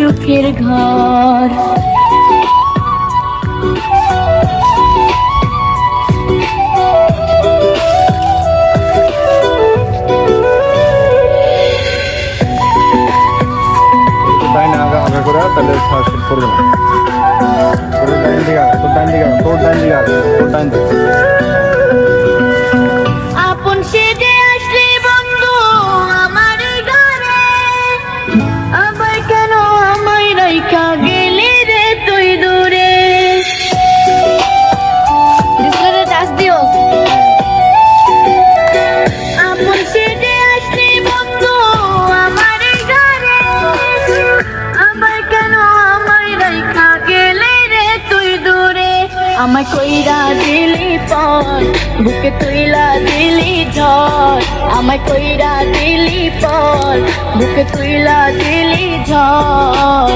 সুখের ঘর। তাহলে শ্বাস পড়বে না। তোর ডাইন দিকে তোর দিকে। আমায় কইরা দিলি পর, বুকে তুইলা দিলি ঝড়। আমায় কইরা দিলি পর, বুকে তুইলা দিলি ঝড়।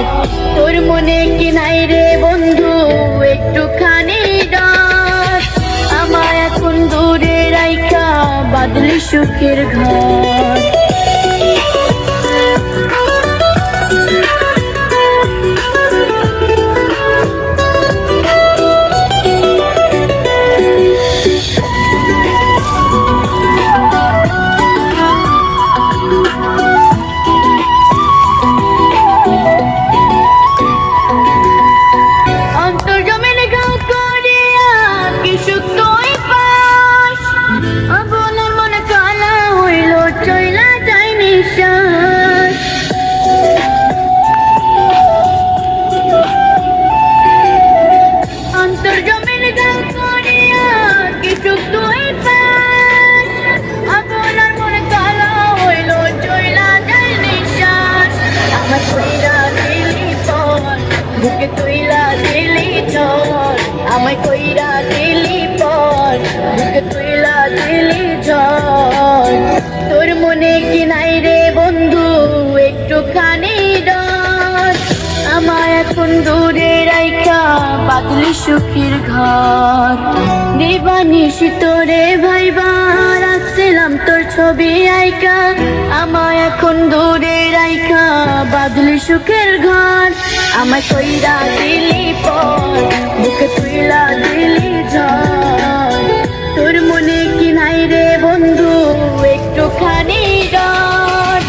তোর মনে কি নাই রে বন্ধু, একটুখানি ডর। আমায় এখন দূরে রাইখা, বাদলি সুখের ঘর। বুকে তুইলা দিলি ঝড় আমায় কইরা দিলি পর। বুকে তুইলা দিলি ঝড় তোর মনে কি নাই রে বন্ধু, একটুখানি ডর আমার এখন দূরে রাইখা বাদলি সুখের ঘর। দিবানিসি তোরে ভাইবা তোর ছবি আইকা আমার এখন দূরে রাইখা। বাদলি সুখের ঘর, আমায় কইরা দিলি পর তুইলা দিলি ঝড়। তোর মনে কি নাই রে বন্ধু, একটুখানি ডর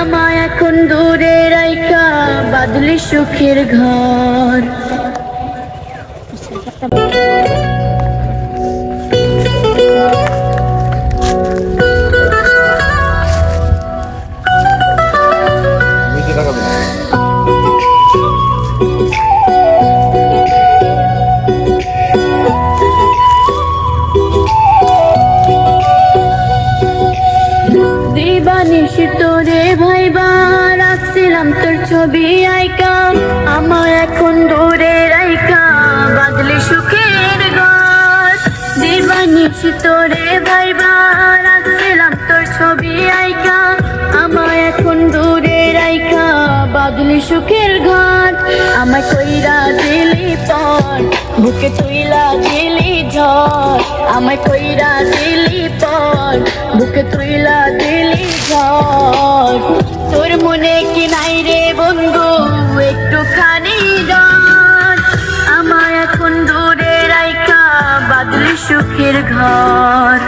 আমায় এখন দূরে রাইখা, বাদলি সুখের ঘর। দিবানিসি তোরে ভাইবা রাখছিলাম তোর ছবি আইকা। আমার এখন দূরে রাইকা বাদলি সুখের ঘর। দিবানিসি তোরে ভাইবা রাখছিলাম তোর ছবি আইকা। আমার এখন দূরে রাইকা বাদলি সুখের ঘর। আমায় কইরা দিলি পর, বুকে তুইলা দিলি ঝড়। আমায় কইরা দিলি বুকে তুইলা দিলি ঝড়। তোর মনে কি নাই রে বন্ধু, একটুখানি ডর। আমার এখন দূরে রাইখা বাদলি সুখের ঘর।